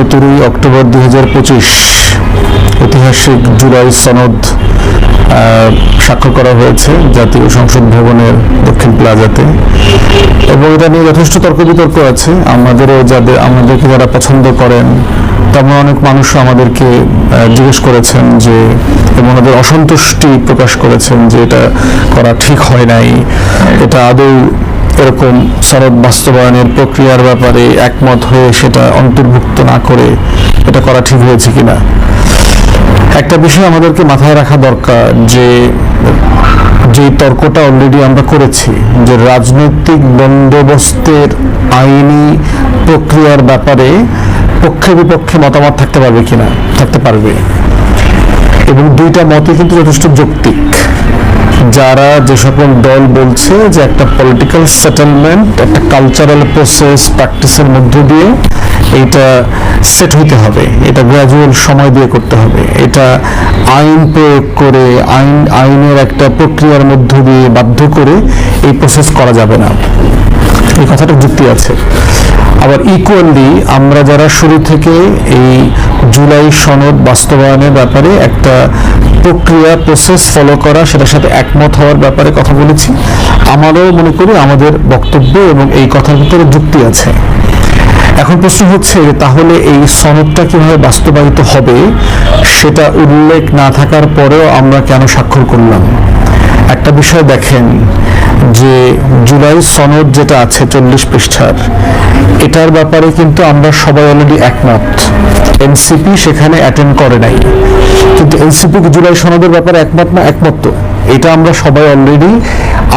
সতেরোই অক্টোবর দুই হাজার পঁচিশ। ঐতিহাসিক জুলাই সনদ স্বাক্ষর করা হয়েছে জাতীয় সংসদ ভবনের দক্ষিণ প্লাজাতে। এবং এটা নিয়ে যথেষ্ট তর্ক বিতর্ক আছে। আমাদেরও যাদের, আমাদেরকে যারা পছন্দ করেন, তেমন অনেক মানুষ আমাদেরকে জিজ্ঞেস করেছেন যে, এবং ওদের অসন্তুষ্টি প্রকাশ করেছেন যে এটা করা ঠিক হয় নাই। এটা আদৌ এরকম সনদ বাস্তবায়নের প্রক্রিয়ার ব্যাপারে একমত হয়ে সেটা অন্তর্ভুক্ত না করে এটা করা ঠিক হয়েছে কিনা? একটা বিষয় আমাদেরকে মাথায় রাখা দরকার যে যে তর্কটা অলরেডি আমরা করেছি, যে রাজনৈতিক বন্দোবস্তের আইনি প্রক্রিয়ার ব্যাপারে পক্ষে বিপক্ষে মতামত থাকতে পারবে কিনা? থাকতে পারবে। এবং দুইটা মতই কিন্তু যথেষ্ট যৌক্তিক। যারা যে সকল দল বলছে যে একটা পলিটিক্যাল সেটেলমেন্ট একটা কালচারাল প্রসেস প্র্যাকটিসের মধ্য দিয়ে এটা সেট হইতে হবে, এটা গ্র্যাজুয়াল সময় দিয়ে করতে হবে। এটা আইন প্রয়োগ করে, আইন, আইনের একটা প্রক্রিয়ার মধ্য দিয়ে বাধ্য করে এই প্রসেস করা যাবে না। এই কথাটা যুক্তি আছে। আবার ইকুয়ালি আমরা যারা শুরু থেকে এই জুলাই সনদ বাস্তবায়নের ব্যাপারে একটা প্রক্রিয়া প্রসেস ফলো করা, সেটার সাথে একমত হওয়ার ব্যাপারে কথা বলেছি। আমারও মনে করি আমাদের বক্তব্য এবং এই কথার ভিতরে যুক্তি আছে। এখন প্রশ্ন হচ্ছে তাহলে এই সনদটা কীভাবে বাস্তবায়িত হবে, সেটা উল্লেখ না থাকার পরেও আমরা কেন স্বাক্ষর করলাম? একটা বিষয় দেখেন যে জুলাই সনদ যেটা আছে চল্লিশ পৃষ্ঠার, এটার ব্যাপারে কিন্তু আমরা সবাই অলরেডি একমত। এনসিপি সেখানে অ্যাটেন্ড করে নাই। কিন্তু এনসিপি জুলাই সনদের ব্যাপারে একমত না একমত? তো এটা আমরা সবাই অলরেডি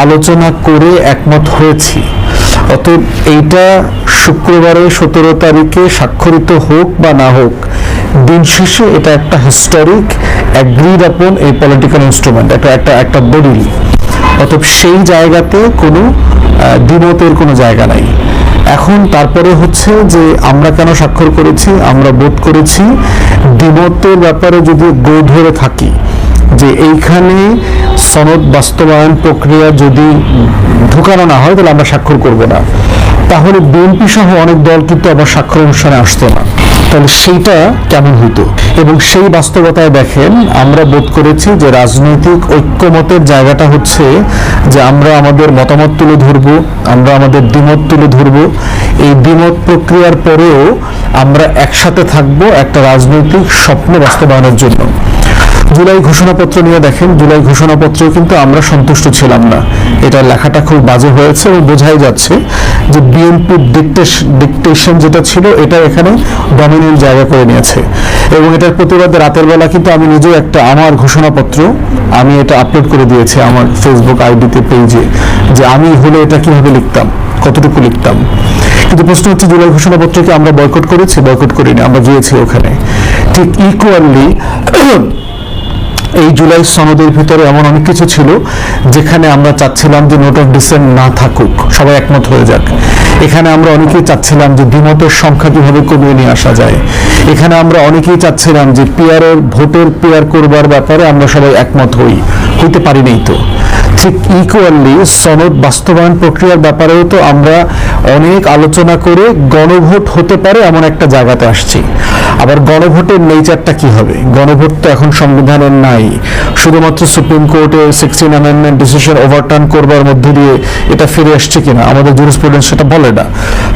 আলোচনা করে একমত হয়েছি। অতএব এইটা শুক্রবারে সতেরো তারিখে স্বাক্ষরিত হোক বা না হোক দিন শেষে এটা একটা হিস্টোরিক অ্যাগ্রিড আপন এই পলিটিক্যাল ইনস্ট্রুমেন্ট এটা একটা একটা দলিল অতএব সেই জায়গাতে কোনো দ্বিমতের কোনো জায়গা নাই। এখন তারপরে হচ্ছে যে আমরা কেন স্বাক্ষর করেছি, আমরা বোধ করেছি, দ্বিমতের ব্যাপারে যদি গো ধরে থাকি, যে এইখানে সনদ বাস্তবায়ন প্রক্রিয়া যদি ঢুকানো না হয়, তাহলে আমরা স্বাক্ষর করব না। তাহলে বিএনপি সহ অনেক দল কিন্তু আবার স্বাক্ষর অনুষ্ঠানে আসতো না। তাহলে সেইটা কেমন হইতো? এবং সেই বাস্তবতায় দেখেন, আমরা বোধ করেছি যে রাজনৈতিক ঐক্যমতের জায়গাটা হচ্ছে যে আমরা আমাদের মতামত তুলে ধরব, আমরা আমাদের দ্বিমত তুলে ধরব। এই দ্বিমত প্রক্রিয়ার পরেও আমরা একসাথে থাকব একটা রাজনৈতিক স্বপ্ন বাস্তবায়নের জন্য। জুলাই ঘোষণাপত্র নিয়ে দেখেন, জুলাই ঘোষণাপত্রেও কিন্তু আমরা সন্তুষ্ট ছিলাম না। এটা লেখাটা খুব বাজে হয়েছে এবং বোঝাই যাচ্ছে যে বিএনপির ডিকটেশন যেটা ছিল, এটা এখানে ডমিনেন্ট জায়গা করে নিয়েছে। এবং এটার প্রতিবাদে রাতের বেলা কিন্তু আমি নিজেও একটা আমার ঘোষণাপত্র, আমি এটা আপলোড করে দিয়েছি আমার ফেসবুক আইডিতে পেজে যে আমি হলে এটা কীভাবে লিখতাম, কতটুকু লিখতাম। কিন্তু প্রশ্ন হচ্ছে, জুলাই ঘোষণাপত্রকে আমরা বয়কট করেছি? বয়কট করিনি, আমরা গিয়েছি ওখানে। ঠিক ইকুয়ালি এই জুলাই সনদের ভিতরে এমন অনেক কিছু ছিল যেখানে আমরা চাচ্ছিলাম যে নোট অফ ডিসেন্ট না থাকুক, সবাই একমত হয়ে যাক। এখানে আমরা অনেকেই চাচ্ছিলাম যে দ্বিমতের সংখ্যা কীভাবে কমিয়ে নিয়ে আসা যায়। এখানে আমরা অনেকেই চাচ্ছিলাম যে পিয়ারের ভোটের পিয়ার করবার ব্যাপারে আমরা সবাই একমত হই। হইতে পারি তো। ঠিক ইকুয়ালি সনদ বাস্তবায়ন প্রক্রিয়ার ব্যাপারেও তো আমরা অনেক আলোচনা করে গণভোট হতে পারে এমন একটা জায়গাতে আসছি। আবার গণভোটের নেচারটা কি হবে? গণভোট তো এখন সংবিধানের নাই। শুধুমাত্র সুপ্রিম কোর্টের সিক্সটিন অ্যামেন্ডমেন্ট ডিসিশন ওভারটার্ন করবার মধ্যে দিয়ে এটা ফিরে আসছে কিনা? আমাদের জুরিসপ্রুডেন্স সেটা বলে না।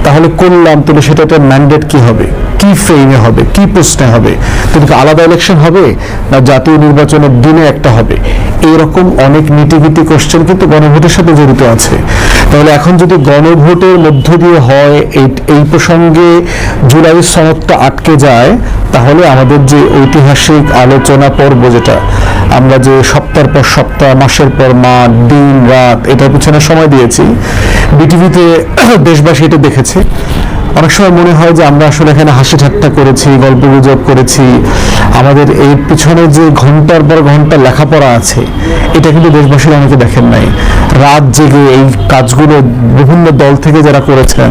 তাহলে করলাম তাহলে সেটা একটা ম্যান্ডেট কি হবে? কি ফ্রেমে হবে? কি প্রশ্নে হবে? তাহলে কি আলাদা ইলেকশন হবে? না জাতীয় নির্বাচনের দিনে একটা হবে? এইরকম অনেক নিটিগিটি কোশ্চেন কিন্তু গণভোটের সাথে জড়িত আছে। তাহলে এখন যদি গণভোটের মধ্য দিয়ে হয়, এই এই প্রসঙ্গে জুলাই সনদটা আটকে যায়, তাহলে আমাদের যে ঐতিহাসিক আলোচনা পর্ব যেটা, আমরা যে সপ্তাহের পর সপ্তাহ, মাসের পর মাস, দিন, রাত, এটার পিছনে সময় দিয়েছি। বিটিভিতে দেশবাসী এটা দেখেছে। অনেক সময় মনে হয় যে আমরা আসলে এখানে হাসি ঠাট্টা করেছি, গল্প গুজব করেছি। আমাদের এই পিছনে যে ঘণ্টার পর ঘণ্টা লেখাপড়া আছে, এটা কিন্তু দেশবাসীরা অনেকে দেখেন নাই। রাত জেগে এই কাজগুলো বিভিন্ন দল থেকে যারা করেছেন,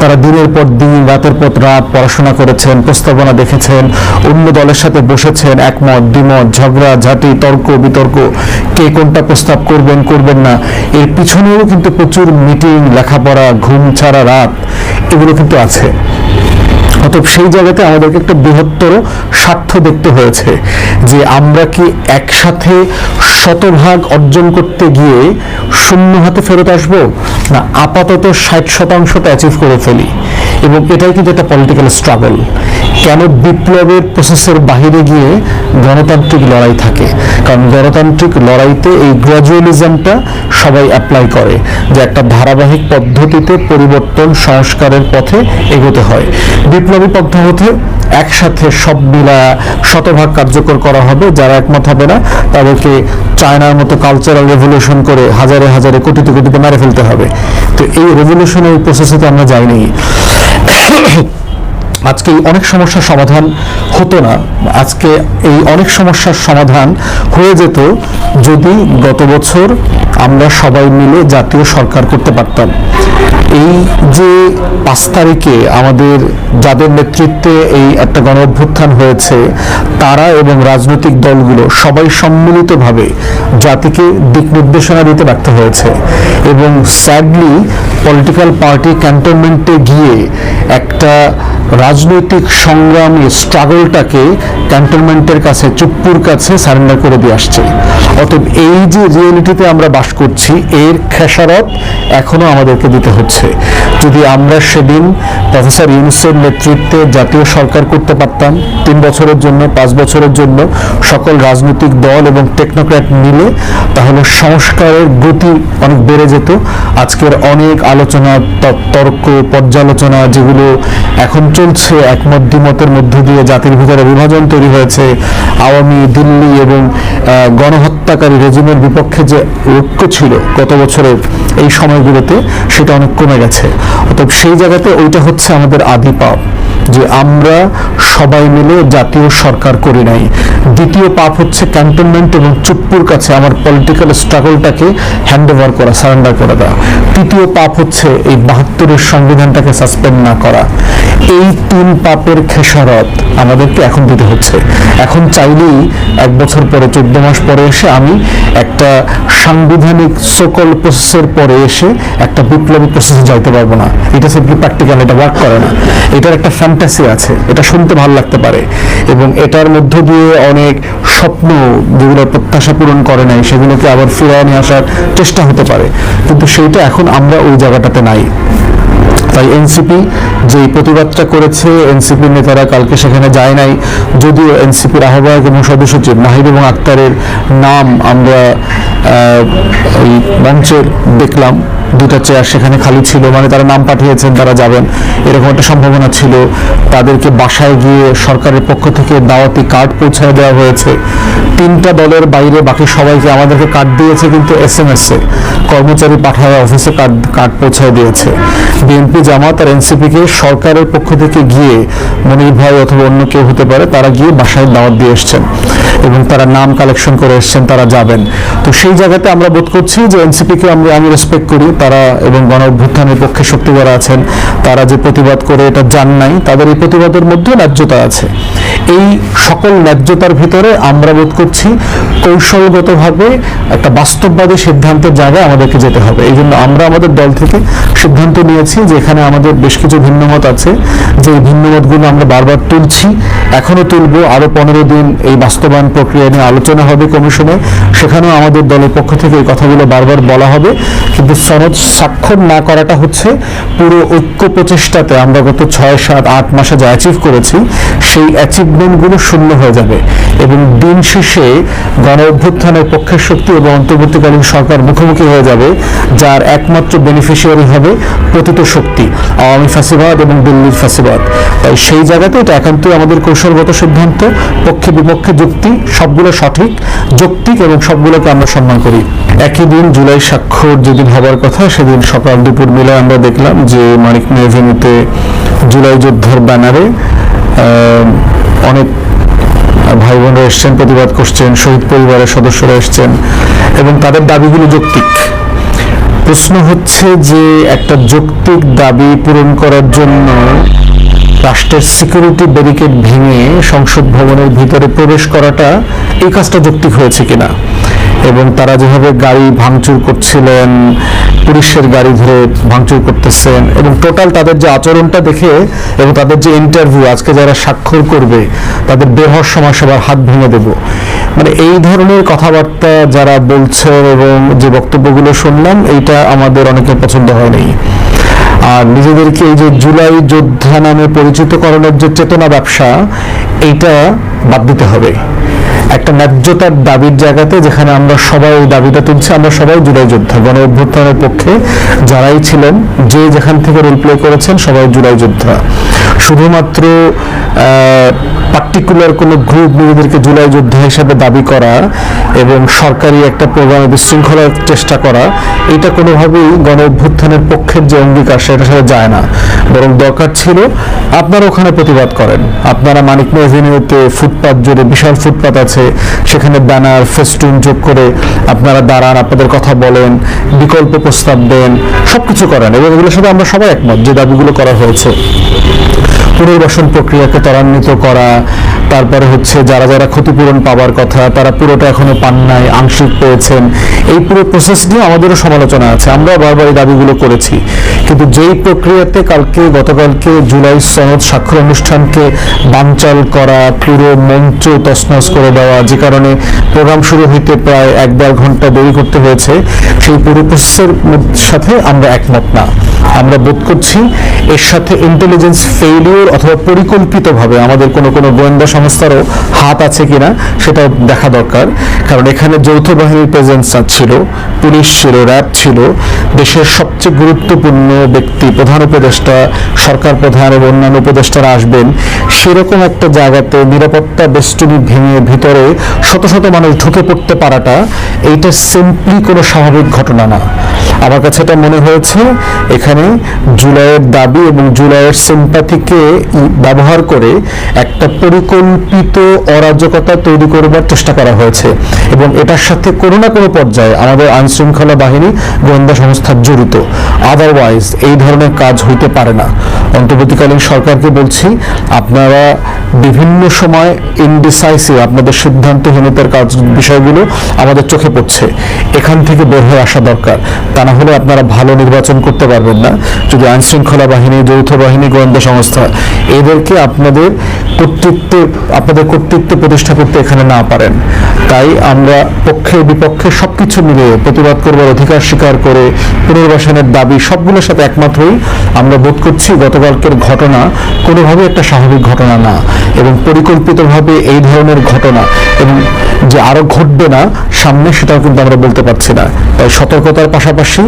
তারা দিনের পর দিন, রাতের পর রাত পড়াশোনা করেছেন, প্রস্তাবনা দেখেছেন, অন্য দলের সাথে বসেছেন, একমত, দ্বিমত, ঝগড়া, ঝাঁটি, তর্ক, বিতর্ক, কে কোনটা প্রস্তাব করবেন করবেন না, এর পিছনেও কিন্তু প্রচুর মিটিং, লেখাপড়া, ঘুম ছাড়া রাত, এগুলো কিন্তু আছে। অতএব সেই জায়গাতে আমাদেরকে একটা বৃহত্তর স্বার্থ দেখতে হয়েছে যে আমরা কি একসাথে শতভাগ অর্জন করতে গিয়ে শূন্য হাতে ফেরত আসব? না, আপাতত ষাট শতাংশটা অ্যাচিভ করে ফেলি। এবং এটাই কিন্তু একটা পলিটিক্যাল স্ট্রাগল কেন বিপ্লবের প্রসেসের বাহিরে গিয়ে গণতান্ত্রিক লড়াই থাকে? কারণ গণতান্ত্রিক লড়াইতে এই গ্র্যাজুয়ালিজমটা সবাই অ্যাপ্লাই করে, যে একটা ধারাবাহিক পদ্ধতিতে পরিবর্তন সংস্কারের পথে এগোতে হয়। বিপ্লবী পদ্ধতিতে একসাথে সব মিলা শতভাগ কার্যকর করা হবে, যারা একমত হবে না, তাদেরকে চায়নার মতো কালচারাল রেভলিউশন করে হাজারে হাজারে কোটিতে কোটিতে মেরে ফেলতে হবে। তো এই রেভলিউশনের প্রসেসে তো আমরা যাইনি। আজকে অনেক সমস্যার সমাধান হতো না। আজকে এই অনেক সমস্যার সমাধান হয়ে যেত যদি গত বছর আমরা সবাই মিলে জাতীয় সরকার করতে পারতাম। এই যে পাঁচ তারিখে আমাদের যাদের নেতৃত্বে এই একটা গণ অভ্যুত্থান হয়েছে, তারা এবং রাজনৈতিক দলগুলো সবাই সম্মিলিতভাবে জাতিকে দিক নির্দেশনা দিতে ব্যর্থ হয়েছে এবং স্যাডলি পলিটিক্যাল পার্টি ক্যান্টনমেন্টে গিয়ে একটা রাজনৈতিক সংগ্রামী স্ট্রাগলটাকে ক্যান্টনমেন্টের কাছে, চুপ্পুর কাছে সারেন্ডার করে দিয়ে আসছে। অতএব এই যে রিয়েলিটিতে আমরা বাস করছি, এর খেসারত এখনও আমাদেরকে দিতে হচ্ছে। যদি আমরা সেদিন প্রফেসর ইউনুসের নেতৃত্বে জাতীয় সরকার করতে পারতাম, তিন বছরের জন্য, পাঁচ বছরের জন্য সকল রাজনৈতিক দল এবং টেকনোক্র্যাট মিলে, তাহলে সংস্কারের গতি অনেক বেড়ে যেত। আজকের অনেক আলোচনা, তর্ক, পর্যালোচনা যেগুলো এখন চলছে, একমত দ্বিমতের মধ্য দিয়ে জাতির ভিতরে বিভাজন তৈরি হয়েছে। আওয়ামী দিল্লি এবং গণহত্যাকারী রেজিমের বিপক্ষে যে ঐক্য ছিল গত বছরের এই সময়গুলোতে, সেটা অনেক কমে গেছে। অতএব সেই জায়গাতে ওইটা হচ্ছে আমাদের আদি পাপ, যে আমরা সবাই মিলে জাতীয় সরকার করি নাই। দ্বিতীয় পাপ হচ্ছে ক্যান্টনমেন্ট এবং চুপ্পুর কাছে আমার পলিটিক্যাল স্ট্রাগলটাকে হ্যান্ড ওভার করা সারেন্ডার করে দেওয়া। তৃতীয় পাপ হচ্ছে এই বাহাত্তরের সংবিধানটাকে সাসপেন্ড না করা। এই তিন পাপের খেসারত আমাদেরকে এখন দিতে হচ্ছে। এখন চাইলেই এক বছর পরে, চোদ্দ মাস পরে এসে আমি একটা সাংবিধানিক সকল প্রসেসের পরে এসে একটা বিপ্লবী প্রসেসে যাইতে পারব না। এটা সিম্পলি প্র্যাকটিক্যাল এটা ওয়ার্ক করে না। এটার একটা ফ্যান্টাসি আছে, এটা শুনতে ভালো লাগতে পারে। এবং এটার মধ্য দিয়ে অনেক স্বপ্ন যেগুলো প্রত্যাশা পূরণ করে নাই, সেগুলোকে আবার ফিরিয়ে নিয়ে আসার চেষ্টা হতে পারে। কিন্তু সেইটা এখন আমরা ওই জায়গাটাতে নাই। তাই এনসিপি যে প্রতিবাদটা করেছে এনসিপি নেতারা কালকে সেখানে যায় নাই। যদিও এনসিপির আহ্বায়ক এবং সদস্য সচিব নাহিদ এবং আক্তারের নাম আমরা এই মঞ্চে দেখলাম। দুটা চেয়ার সেখানে খালি ছিল মানে তারা নাম পাঠিয়েছেন, তারা যাবেন। এরকম একটা সম্ভাবনা ছিল। তাদেরকে বাসায় গিয়ে সরকারের পক্ষ থেকে দাওয়াতি কার্ড পৌঁছায় দেওয়া হয়েছে। তিনটা দলের বাইরে বাকি সবাইকে আমাদেরকে কার্ড দিয়েছে কিন্তু এস এম এস এ। কর্মচারী পাঠায় অফিসে কার্ড কার্ড পৌঁছায় দিয়েছে। বিএনপি জামাত আর এনসিপিকে সরকারের পক্ষ থেকে গিয়ে মনির ভাই অথবা অন্য কেউ হতে পারে, তারা গিয়ে বাসায় দাওয়াত দিয়ে এসছেন। এবং তারা নাম কালেকশন করে এসছেন, তারা যাবেন। তো সেই জায়গাতে আমরা বোধ করছি যে এনসিপিকে আমরা আমি রেসপেক্ট করি। তারা এবং গণ অভ্যুত্থানের পক্ষে শক্তি যারা আছেন, তারা যে প্রতিবাদ করে এটা জান নাই, তাদের এই প্রতিবাদের মধ্যে ন্যায্যতা আছে। এই সকল ন্যায্যতার ভিতরে আমরা বোধ করছি কৌশলগতভাবে একটা বাস্তববাদী সিদ্ধান্তের জায়গায় আমাদেরকে যেতে হবে। এই জন্য আমরা আমাদের দল থেকে সিদ্ধান্ত নিয়েছি যে এখানে আমাদের বেশ কিছু ভিন্নমত আছে। যে এই ভিন্নমতগুলো আমরা বারবার তুলছি, এখনও তুলবো। আরও পনেরো দিন এই বাস্তবায়ন প্রক্রিয়া নিয়ে আলোচনা হবে কমিশনে। সেখানেও আমাদের দলের পক্ষ থেকে এই কথাগুলো বারবার বলা হবে। কিন্তু সনদ স্বাক্ষর না করাটা হচ্ছে পুরো ঐক্য প্রচেষ্টাতে আমরা গত ছয়, সাত, আট মাসে যা অ্যাচিভ করেছি, সেই অ্যাচিভমেন্টগুলো শূন্য হয়ে যাবে এবং দিন শেষে গণ অভ্যুত্থানের পক্ষের শক্তি এবং অন্তর্বর্তীকালীন সরকার মুখোমুখি হয়ে যাবে, যার একমাত্র বেনিফিশিয়ারি হবে প্রতীত শক্তি, আওয়ামী ফাঁসিবাদ এবং দিল্লির ফাঁসিবাদ। তাই সেই জায়গাতে এটা একান্তই আমাদের কৌশলগত সিদ্ধান্ত, পক্ষে বিপক্ষে যুক্তি, সবগুলো সঠিক, যৌক্তিক এবং সবগুলোকে আমরা সম্মান করি। একই দিন জুলাই স্বাক্ষর যেদিন হবার কথা, সেদিন সকাল দুপুর মিলে আমরা দেখলাম যে মানিক মেভেনুতে জুলাই যোদ্ধার ব্যানারে অনেক ভাই বোনরা এসছেন, প্রতিবাদ করছেন, শহীদ পরিবারের সদস্যরা এসছেন এবং তাদের দাবিগুলো যৌক্তিক। প্রশ্ন হচ্ছে যে একটা যৌক্তিক দাবি পূরণ করার জন্য রাষ্ট্রের সিকিউরিটি ব্যারিকেড ভেঙে সংসদ ভবনের ভিতরে প্রবেশ করাটা এই কাজটা যৌক্তিক হয়েছে কিনা? এবং তারা যেভাবে গাড়ি ভাঙচুর করছিলেন পুলিশের গাড়ি ধরে ভাঙচুর করতেছেন এবং টোটাল তাদের যে আচরণটা দেখে এবং তাদের যে ইন্টারভিউ আজকে যারা স্বাক্ষর করবে, তাদের বের হওয়ার সময় সবার হাত ভেঙে দেব। মানে এই ধরনের কথাবার্তা যারা বলছে এবং যে বক্তব্যগুলো শুনলাম, এইটা আমাদের অনেকের পছন্দ হয়নি আর নিজেদেরকে এই যে জুলাই যোদ্ধা নামে পরিচিত করানোর যে চেতনা ব্যবসা, এইটা বাদ দিতে হবে। একটা ন্যায্যতার দাবির জায়গাতে যেখানে আমরা সবাই এই দাবিটা তুলছি, আমরা সবাই জুলাই যোদ্ধা। গণ অভ্যুত্থানের পক্ষে যারাই ছিলেন, যে যেখান থেকে রোল প্লে করেছেন, সবাই জুলাই যোদ্ধা। শুধুমাত্র পার্টিকুলার কোনো গ্রুপ নিজেদেরকে জুলাই যোদ্ধা হিসাবে দাবি করা এবং সরকারি একটা প্রোগ্রামে বিশৃঙ্খলার চেষ্টা করা, এটা কোনোভাবেই গণ অভ্যুত্থানের পক্ষের যে অঙ্গীকার, সেটার সাথে যায় না। বরং দরকার ছিল আপনারা ওখানে প্রতিবাদ করেন। আপনারা মানিক এভিনিউতে ফুটপাত জুড়ে, বিশাল ফুটপাত আছে সেখানে ব্যানার, ফেস্টুন যোগ করে আপনারা দাঁড়ান, আপনাদের কথা বলেন, বিকল্প প্রস্তাব দেন সব কিছু করেন এবং এগুলোর সাথে আমরা সবাই একমত যে দাবিগুলো করা হয়েছে। পুনর্বাসন প্রক্রিয়াকে ত্বরান্বিত করা তারপরে হচ্ছে যারা যারা ক্ষতিপূরণ পাওয়ার কথা, তারা পুরোটা এখনও পান নাই, আংশিক পেয়েছেন। এই পুরো প্রসেস নিয়ে আমাদেরও সমালোচনা আছে। আমরা বারবার এই দাবিগুলো করেছি। কিন্তু যেই প্রক্রিয়াতে কালকে, গতকালকে জুলাই সনদ স্বাক্ষর অনুষ্ঠানকে বানচাল করা, পুরো মঞ্চ তছনছ করে দেওয়া, যে কারণে প্রোগ্রাম শুরু হইতে প্রায় এক দেড় ঘণ্টা দেরি করতে হয়েছে, সেই পুরো প্রসেসের সাথে আমরা একমত না। আমরা বোধ করছি এর সাথে ইন্টেলিজেন্স ফেইলিওর অথবা পরিকল্পিতভাবে আমাদের কোনো কোনো গোয়েন্দা সংস্থারও হাত আছে কিনা সেটাও দেখা দরকার। কারণ এখানে যৌথ বাহিনীর প্রেজেন্স ছিল, পুলিশ ছিল, র্যাব ছিল, দেশের সবচেয়ে গুরুত্বপূর্ণ ব্যক্তি, প্রধান উপদেষ্টা, সরকার প্রধান এবং অন্যান্য উপদেষ্টারা আসবেন, সেরকম একটা জায়গাতে নিরাপত্তা বেষ্টনী ভেঙে ভিতরে শত শত মানুষ ঢুকে পড়তে পারাটা, এইটা সিম্পলি কোনো স্বাভাবিক ঘটনা না। আমার কাছে এটা মনে হয়েছে, এখানে জুলাইয়ের দাবি এবং জুলাইয়ের সিম্পাথিকে ব্যবহার করে একটা পরিকল্পিত অরাজকতা তৈরি করবার চেষ্টা করা হয়েছে এবং এটার সাথে কোনো না কোনো পর্যায়ে আমাদের আইনশৃঙ্খলা বাহিনী গোয়েন্দা সংস্থা জড়িত। আদারওয়াইজ এই ধরনের কাজ হইতে পারে না। অন্তর্বর্তীকালীন সরকারকে বলছি, আপনারা বিভিন্ন সময় ইনডিসাইসিভ আপনাদের সিদ্ধান্তহীনতার কাজ বিষয়গুলো আমাদের চোখে পড়ছে। এখান থেকে বের হয়ে আসা দরকার। তা না হলে আপনারা ভালো নির্বাচন করতে পারবেন না। যদি আইনশৃঙ্খলা বাহিনী, যৌথ বাহিনী, গোয়েন্দা সংস্থা, এদেরকে আপনাদের কর্তৃত্বে, আপনাদের কর্তৃত্ব প্রতিষ্ঠা করতে এখানে না পারেন। তাই আমরা পক্ষে, বিপক্ষে সবকিছু মিলিয়ে প্রতিবাদ করবার অধিকার স্বীকার করে পুনর্বাসনের দাবি সবগুলোর সাথে একমত হই। আমরা বোধ করছি গতকালকের ঘটনা কোনোভাবে একটা স্বাভাবিক ঘটনা না এবং পরিকল্পিতভাবে এই ধরনের ঘটনা এবং যে আরও ঘটবে না, সামনে সেটাও কিন্তু আমরা বলতে পারছি না। তাই সতর্কতার পাশাপাশি